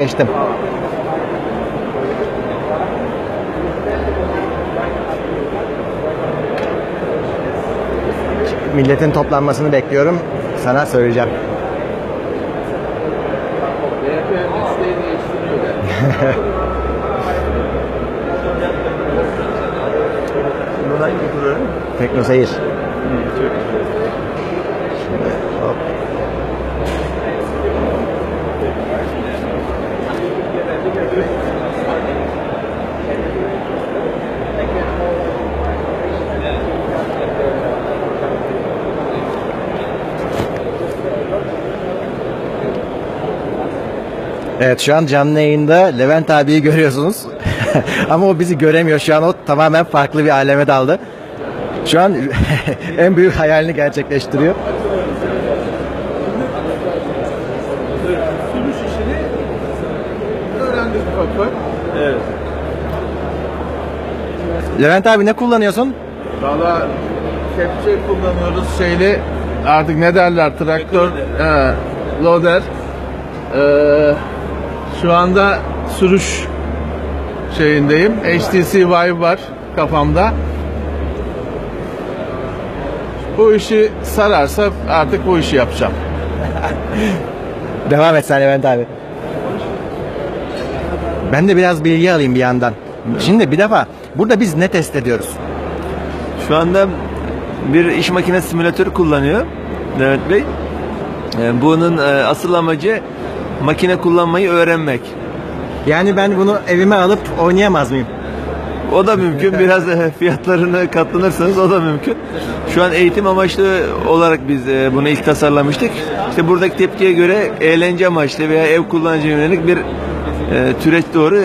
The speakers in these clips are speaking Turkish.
geçtim. Milletin toplanmasını bekliyorum. Sana söyleyeceğim. Hangi program? Tekno seyir. Hop. Evet şu an canlı yayında Levent abiyi görüyorsunuz. Ama o bizi göremiyor şu an o tamamen farklı bir aleme daldı. Şu an en büyük hayalini gerçekleştiriyor. Sürüş işini öğrendik ufak ufak. Evet. Levent abi ne kullanıyorsun? Valla kepçe kullanıyoruz şeyli artık ne derler traktör he, loader Ee, şu anda sürüş şeyindeyim HTC Vive var kafamda bu işi sararsa artık bu işi yapacağım Devam et sen Levent abi. Ben de biraz bilgi alayım bir yandan. Şimdi bir defa burada biz ne test ediyoruz? Şu anda bir iş makinesi simülatörü kullanıyor Levent Bey. Ee, Bunun e, asıl amacı makine kullanmayı öğrenmek. Yani ben bunu evime alıp oynayamaz mıyım? O da mümkün. Biraz e, fiyatlarını katlanırsanız o da mümkün. Şu an eğitim amaçlı olarak biz e, bunu ilk tasarlamıştık. İşte buradaki tepkiye göre eğlence amaçlı veya ev kullanıcı yönelik bir e, türet doğru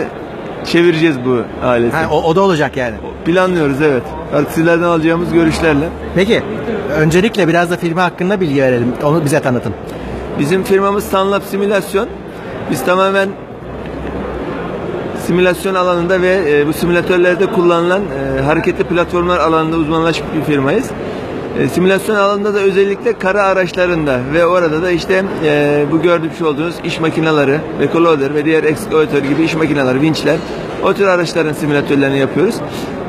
çevireceğiz bu aleti. Ha, o, o da olacak yani. Planlıyoruz evet. Artık sizlerden alacağımız görüşlerle. Peki öncelikle biraz da filmi hakkında bilgi verelim. Onu bize tanıtın. Bizim firmamız Sunlab Simülasyon. Biz tamamen simülasyon alanında ve e, bu simülatörlerde kullanılan e, hareketli platformlar alanında uzmanlaşmış bir firmayız. E, simülasyon alanında da özellikle kara araçlarında ve orada da işte e, bu görmüş olduğunuz iş makineleri, ekoloder ve diğer ekskavatör gibi iş makineleri, vinçler o tür araçların simülatörlerini yapıyoruz.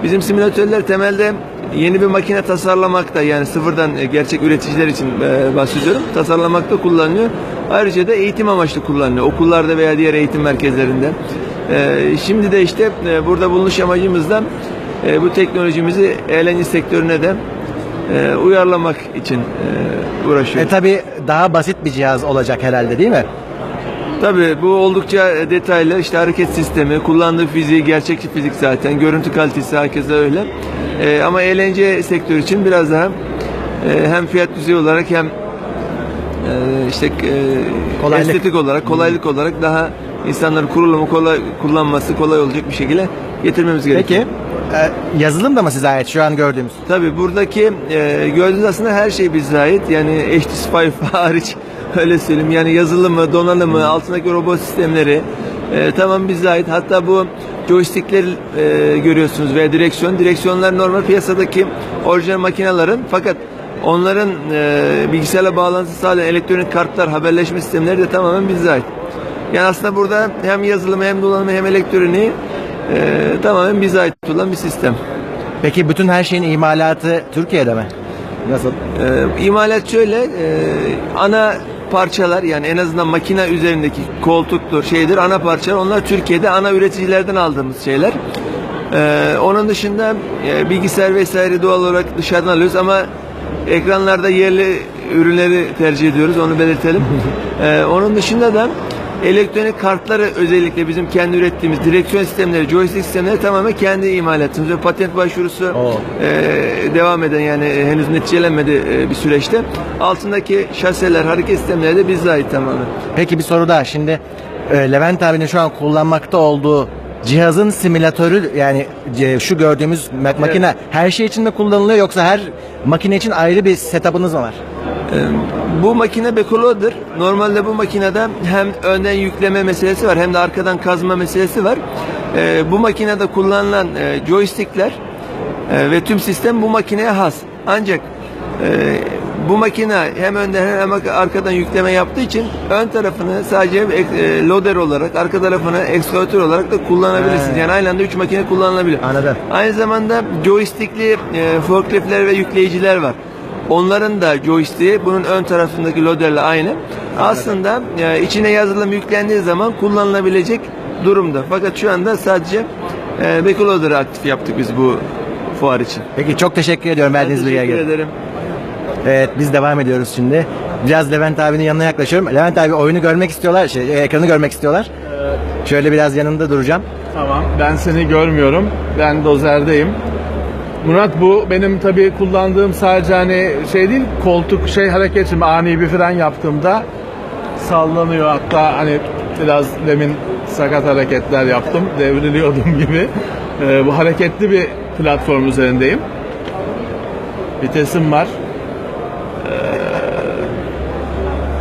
Bizim simülatörler temelde yeni bir makine tasarlamakta yani sıfırdan e, gerçek üreticiler için e, bahsediyorum. Tasarlamakta kullanılıyor. Ayrıca da eğitim amaçlı kullanılıyor. Okullarda veya diğer eğitim merkezlerinde. E, Şimdi de işte e, burada bulunuş amacımızda e, bu teknolojimizi eğlence sektörüne de e, uyarlamak için e, E uğraşıyoruz. tabi daha basit bir cihaz olacak herhalde değil mi? Tabii bu oldukça e, detaylı işte hareket sistemi, kullandığı fiziği, gerçekçi fizik zaten, görüntü kalitesi herkese öyle. E, ama eğlence sektörü için biraz daha e, hem fiyat düzeyi olarak hem e, işte e, Kolaylık. estetik olarak, kolaylık olarak daha insanların kurulumu kolay kullanması kolay olacak bir şekilde getirmemiz gerekiyor. Peki yazılım da mı size ait şu an gördüğümüz? Tabii buradaki e, gördüğünüz aslında her şey bize ait. Yani HTC Vive hariç öyle söyleyeyim. Yani yazılımı, donanımı, altındaki robot sistemleri e, tamam bize ait. Hatta bu joystickleri e, görüyorsunuz veya direksiyon. Direksiyonlar normal piyasadaki orijinal makinelerin fakat onların e, bilgisayarla bağlantısı sağlayan elektronik kartlar, haberleşme sistemleri de tamamen bize ait. Yani aslında burada hem yazılımı hem donanımı hem elektroniği e, tamamen bize ait olan bir sistem. Peki bütün her şeyin imalatı Türkiye'de mi? Nasıl? Ee, imalat şöyle, e, ana parçalar yani en azından makine üzerindeki koltuktur, şeydir ana parçalar onlar Türkiye'de ana üreticilerden aldığımız şeyler. Ee, onun dışında e, bilgisayar vesaire doğal olarak dışarıdan alıyoruz ama ekranlarda yerli ürünleri tercih ediyoruz onu belirtelim. Ee, onun dışında da elektronik kartları özellikle bizim kendi ürettiğimiz direksiyon sistemleri, joystick sistemleri tamamen kendi imalatımız ve patent başvurusu e, devam eden yani e, henüz neticelenmedi e, bir süreçte. Altındaki şaseler, hareket sistemleri de bize ait tamamen. Peki bir soru daha. Şimdi e, Levent abinin şu an kullanmakta olduğu cihazın simülatörü yani e, şu gördüğümüz ma- makine her şey için mi kullanılıyor yoksa her makine için ayrı bir setup'ınız mı var? E, bu makine Bekolo'dur. Normalde bu makinede hem önden yükleme meselesi var hem de arkadan kazma meselesi var. E, bu makinede kullanılan e, joystickler e, ve tüm sistem bu makineye has. Ancak e, bu makine hem önden hem arkadan yükleme yaptığı için ön tarafını sadece e, loader olarak, arka tarafını ekskavatör olarak da kullanabilirsiniz. He. Yani aynı anda 3 makine kullanılabilir. Anladım. Aynı zamanda joystickli e, forkliftler ve yükleyiciler var. Onların da joystick'i bunun ön tarafındaki loaderle aynı. Aslında e, içine yazılım yüklendiği zaman kullanılabilecek durumda. Fakat şu anda sadece e, backloader'ı aktif yaptık biz bu fuar için. Peki çok teşekkür ediyorum verdiğiniz bilgiye teşekkür ederim. Evet biz devam ediyoruz şimdi. Biraz Levent abinin yanına yaklaşıyorum. Levent abi oyunu görmek istiyorlar, şey, e, ekranı görmek istiyorlar. Şöyle biraz yanında duracağım. Tamam. Ben seni görmüyorum. Ben dozerdeyim. Murat bu benim tabii kullandığım sadece hani şey değil koltuk şey hareket şimdi ani bir fren yaptığımda sallanıyor. Hatta hani biraz demin sakat hareketler yaptım devriliyordum gibi. Ee, bu hareketli bir platform üzerindeyim. Vitesim var. Ee,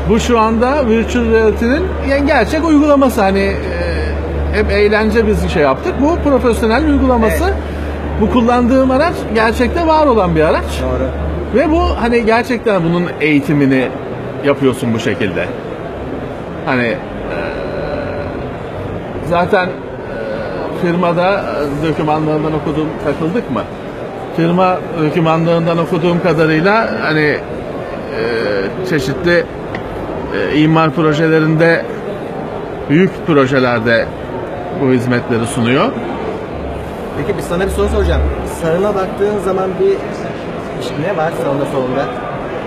bu şu anda virtual reality'nin yani gerçek uygulaması. Hani e, hep eğlence biz şey yaptık. Bu profesyonel uygulaması bu kullandığım araç gerçekte var olan bir araç Doğru. ve bu hani gerçekten bunun eğitimini yapıyorsun bu şekilde. Hani zaten firmada dokümanlarından okuduğum takıldık mı? Firma dokümanlarından okuduğum kadarıyla hani çeşitli eee, imar projelerinde büyük projelerde bu hizmetleri sunuyor. Peki biz sana bir soru soracağım. Sağına baktığın zaman bir ne var sağında solunda?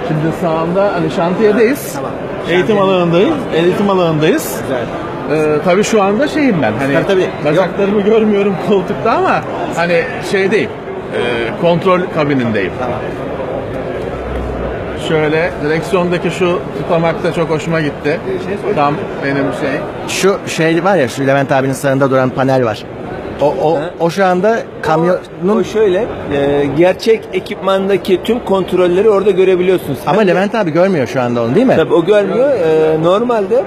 Şimdi sağında hani şantiyedeyiz. Tamam. Eğitim alanındayız. Eğitim alanındayız. Güzel. Ee, tabii şu anda şeyim ben. Hani Tabii, tabii. bacaklarımı görmüyorum koltukta ama hani şeydeyim. e, kontrol kabinindeyim. Tamam. Şöyle direksiyondaki şu tutamak da çok hoşuma gitti. Tam benim şey. Şu şey var ya şu Levent abinin sağında duran panel var. O o Ha. o şu anda O kamyonun şöyle, e, gerçek ekipmandaki tüm kontrolleri orada görebiliyorsunuz. ama Hem de- Levent abi görmüyor şu anda onu değil mi? Tabii o görmüyor. E, normalde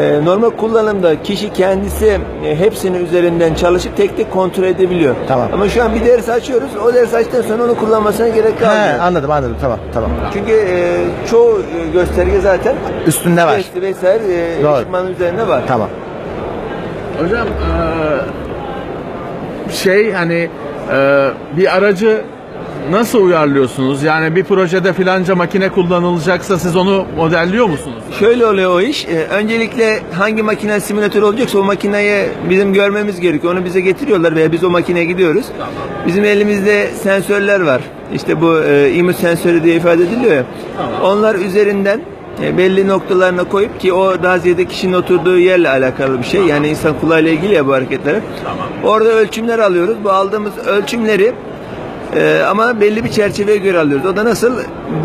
e, normal kullanımda kişi kendisi e, hepsini üzerinden çalışıp tek tek kontrol edebiliyor. Tamam. Ama şu an bir ders açıyoruz. O ders açtıktan sonra onu kullanmasına gerek He, kalmıyor. anladım anladım tamam tamam. Çünkü e, çoğu e, gösterge zaten Üstünde var. testi vesaire e, Doğru. ekipmanın üzerinde var. Tamam. Hocam eee, şey hani eee, bir aracı nasıl uyarlıyorsunuz? Yani bir projede filanca makine kullanılacaksa siz onu modelliyor musunuz? Şöyle oluyor o iş. Ee, öncelikle hangi makine simülatör olacaksa o makineyi bizim görmemiz gerekiyor. Onu bize getiriyorlar veya biz o makineye gidiyoruz. Bizim elimizde sensörler var. İşte bu e, image sensörü diye ifade ediliyor ya. Onlar üzerinden e, belli noktalarına koyup ki o daha ziyade kişinin oturduğu yerle alakalı bir şey. Yani insan kulağıyla ilgili ya bu hareketler. Orada ölçümler alıyoruz. Bu aldığımız ölçümleri ee, ama belli bir çerçeveye göre alıyoruz. O da nasıl?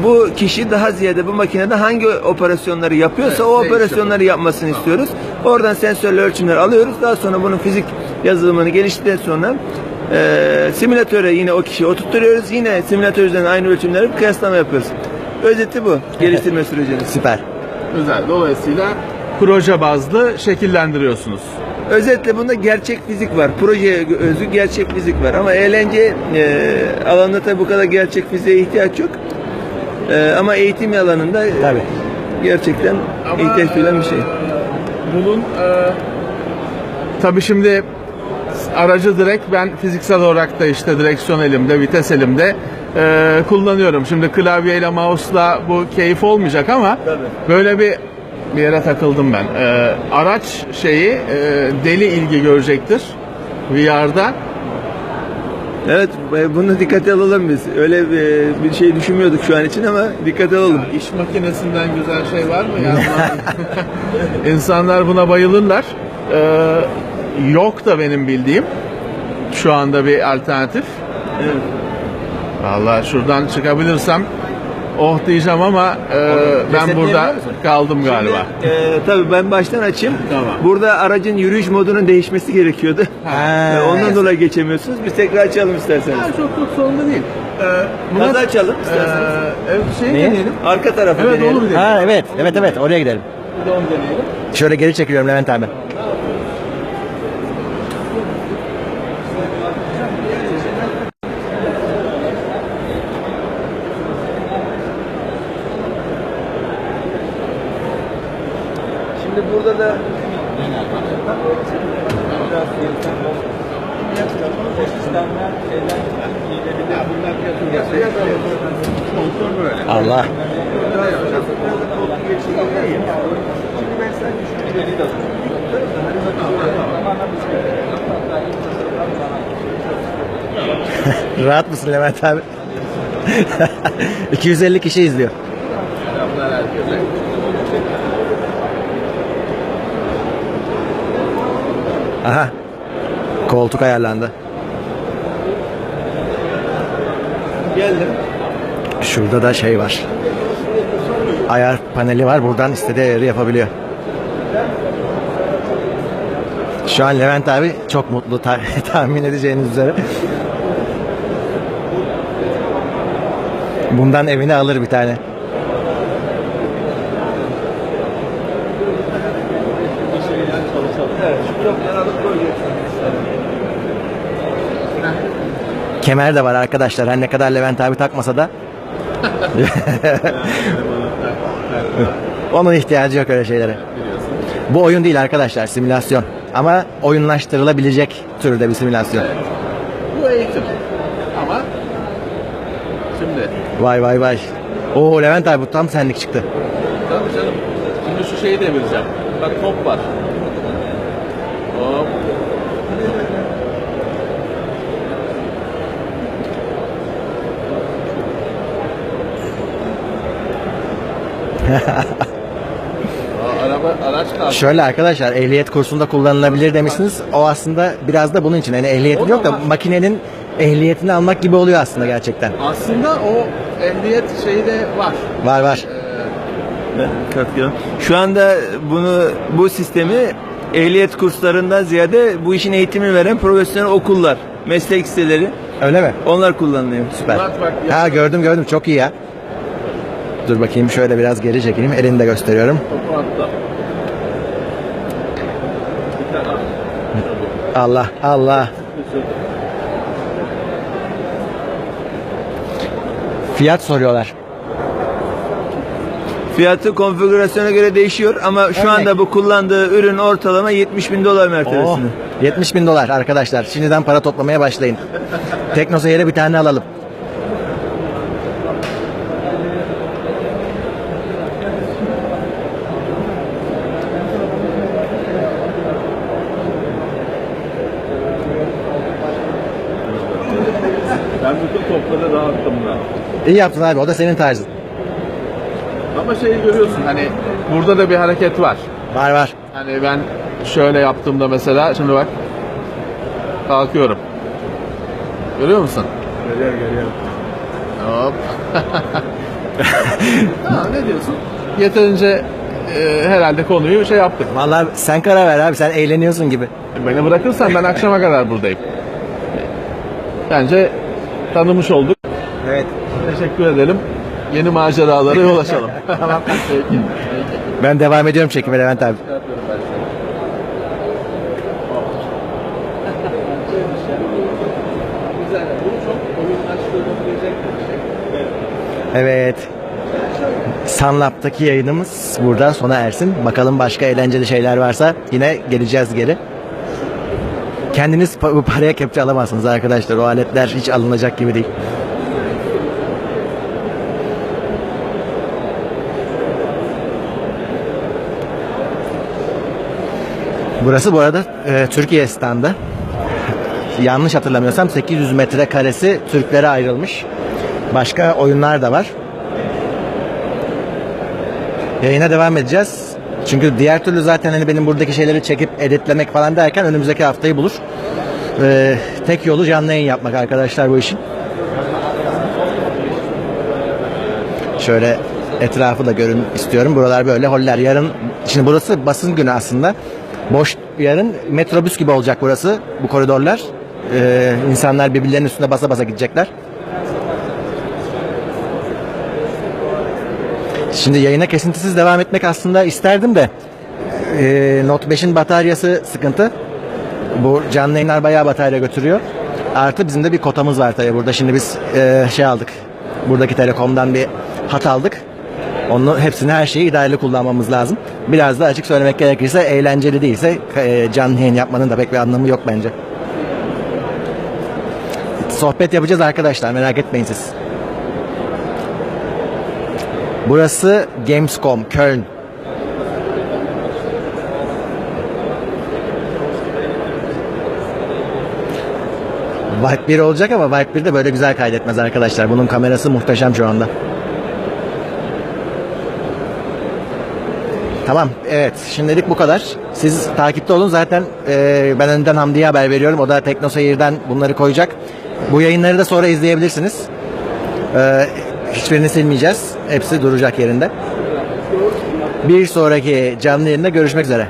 Bu kişi daha ziyade bu makinede hangi operasyonları yapıyorsa o operasyonları yapmasını istiyoruz. Oradan sensörle ölçümler alıyoruz. Daha sonra bunun fizik yazılımını geliştirdikten sonra e, simülatöre yine o kişiyi oturtuyoruz. Yine simülatör üzerinden aynı ölçümleri kıyaslama yapıyoruz. Özeti bu. Geliştirme sürecinin. Süper. Güzel. Dolayısıyla proje bazlı şekillendiriyorsunuz. Özetle bunda gerçek fizik var. Proje özü gerçek fizik var. Ama eğlence e, alanında tabii bu kadar gerçek fiziğe ihtiyaç yok. E, ama eğitim alanında e, Tabii. gerçekten Ama, ihtiyaç duyulan bir şey. eee, Bunun eee tabii şimdi aracı direkt ben fiziksel olarak da işte direksiyon elimde, vites elimde eee, kullanıyorum. Şimdi klavyeyle, mouse'la bu keyif olmayacak ama Tabii. böyle bir bir yere takıldım ben. Eee, araç şeyi eee, deli ilgi görecektir VR'da. Evet, e, bunu dikkate alalım biz. Öyle bir, bir şey düşünmüyorduk şu an için ama dikkate alalım. İş makinesinden güzel şey var mı? Yani İnsanlar buna bayılırlar. Ee, yok da benim bildiğim şu anda bir alternatif. Evet. Vallahi şuradan çıkabilirsem oh diyeceğim ama e, ben burada kaldım galiba. Şimdi, e, tabii ben baştan açayım. Tamam. Burada aracın yürüyüş modunun değişmesi gerekiyordu. Ha. E, Ondan dolayı geçemiyorsunuz. Biz tekrar açalım isterseniz. Ha, çok çok sorun değil. Ee, Gazı açalım isterseniz. Ee, evet, şey Neye? deneyelim. Arka tarafı Evet deneyelim. olur deneyelim. Ha evet evet evet oraya gidelim. Bir de onu deneyelim. Şöyle geri çekiliyorum Levent abi. Burada da Allah. Rahat mısın Levent abi? 250 kişi izliyor. Aha. Koltuk ayarlandı. geldim. Şurada da şey var. Ayar paneli var. Buradan istediği ayarı yapabiliyor. Şu an Levent abi çok mutlu ta- tahmin edeceğiniz üzere. Bundan evine alır bir tane. Evet, şu blokları alıp koyacaksınız. Kemer de var arkadaşlar. Her ne kadar Levent abi takmasa da. Onun ihtiyacı yok öyle şeylere. Bu oyun değil arkadaşlar, simülasyon. Ama oyunlaştırılabilecek türde bir simülasyon. Bu eğitim. Ama şimdi Vay vay vay. Oo Levent abi bu tam senlik çıktı. tabii canım. Şimdi şu şeyi devireceğim. Bak top var. Araba araç kaldı. Şöyle arkadaşlar ehliyet kursunda kullanılabilir demişsiniz. O aslında biraz da bunun için. Yani ehliyetin O yok da var. makinenin ehliyetini almak gibi oluyor aslında gerçekten. Aslında o ehliyet şeyi de var. Var var. Katkıyorum. Şu anda bunu bu sistemi ehliyet kurslarından ziyade bu işin eğitimini veren profesyonel okullar, meslek siteleri Öyle mi? onlar kullanılıyor. Süper. Murat bak, Ha gördüm gördüm çok iyi ya. Dur bakayım şöyle biraz geri çekeyim. Elini de gösteriyorum. Allah Allah. Fiyat soruyorlar. Fiyatı konfigürasyona göre değişiyor ama şu Örnek. anda bu kullandığı ürün ortalama 70 bin dolar Oh, mertebesinde. 70 bin dolar arkadaşlar. Şimdiden para toplamaya başlayın. Teknoseyir'e bir tane alalım. Ben bütün topları dağıttım da. İyi yaptın abi o da senin tarzın. Ama şeyi görüyorsun hani burada da bir hareket var. Var var. Hani ben şöyle yaptığımda mesela şimdi bak kalkıyorum. Görüyor musun? Görüyorum görüyorum. Hop. ha, ne diyorsun? Yeterince e, herhalde konuyu şey yaptık. Vallahi sen karar ver abi sen eğleniyorsun gibi. Beni bırakırsan ben akşama kadar buradayım. Bence tanımış olduk. Evet. Teşekkür edelim. Yeni maceralara yol açalım. tamam. Peki. Ben devam ediyorum çekime Levent abi. Evet. Sunlab'daki yayınımız burada sona ersin. Bakalım başka eğlenceli şeyler varsa yine geleceğiz geri. Kendiniz paraya kepçe alamazsınız arkadaşlar. O aletler hiç alınacak gibi değil. Burası bu arada e, Türkiye standı. Yanlış hatırlamıyorsam 800 metre karesi Türklere ayrılmış. Başka oyunlar da var. Yayına devam edeceğiz. Çünkü diğer türlü zaten hani benim buradaki şeyleri çekip editlemek falan derken önümüzdeki haftayı bulur. Ee, tek yolu canlı yayın yapmak arkadaşlar bu işin. Şöyle etrafı da görün istiyorum. Buralar böyle holler. Yarın şimdi burası basın günü aslında. Boş yarın metrobüs gibi olacak burası. Bu koridorlar. Ee, insanlar birbirlerinin üstünde basa basa gidecekler. Şimdi yayına kesintisiz devam etmek aslında isterdim de e, Note 5'in bataryası sıkıntı. Bu canlı yayınlar bayağı batarya götürüyor. Artı bizim de bir kotamız var tabii burada. Şimdi biz e, şey aldık. Buradaki telekomdan bir hat aldık. Onu hepsini her şeyi idareli kullanmamız lazım. Biraz da açık söylemek gerekirse eğlenceli değilse e, canlı yayın yapmanın da pek bir anlamı yok bence. Sohbet yapacağız arkadaşlar merak etmeyin siz. Burası Gamescom Köln. Vibe 1 olacak ama Vibe 1 de böyle güzel kaydetmez arkadaşlar. Bunun kamerası muhteşem şu anda. Tamam, evet. Şimdilik bu kadar. Siz takipte olun. Zaten e, ben önden Hamdi'ye haber veriyorum. O da Tekno Seyir'den bunları koyacak. Bu yayınları da sonra izleyebilirsiniz. E, hiçbirini silmeyeceğiz. Hepsi duracak yerinde. Bir sonraki canlı yayında görüşmek üzere.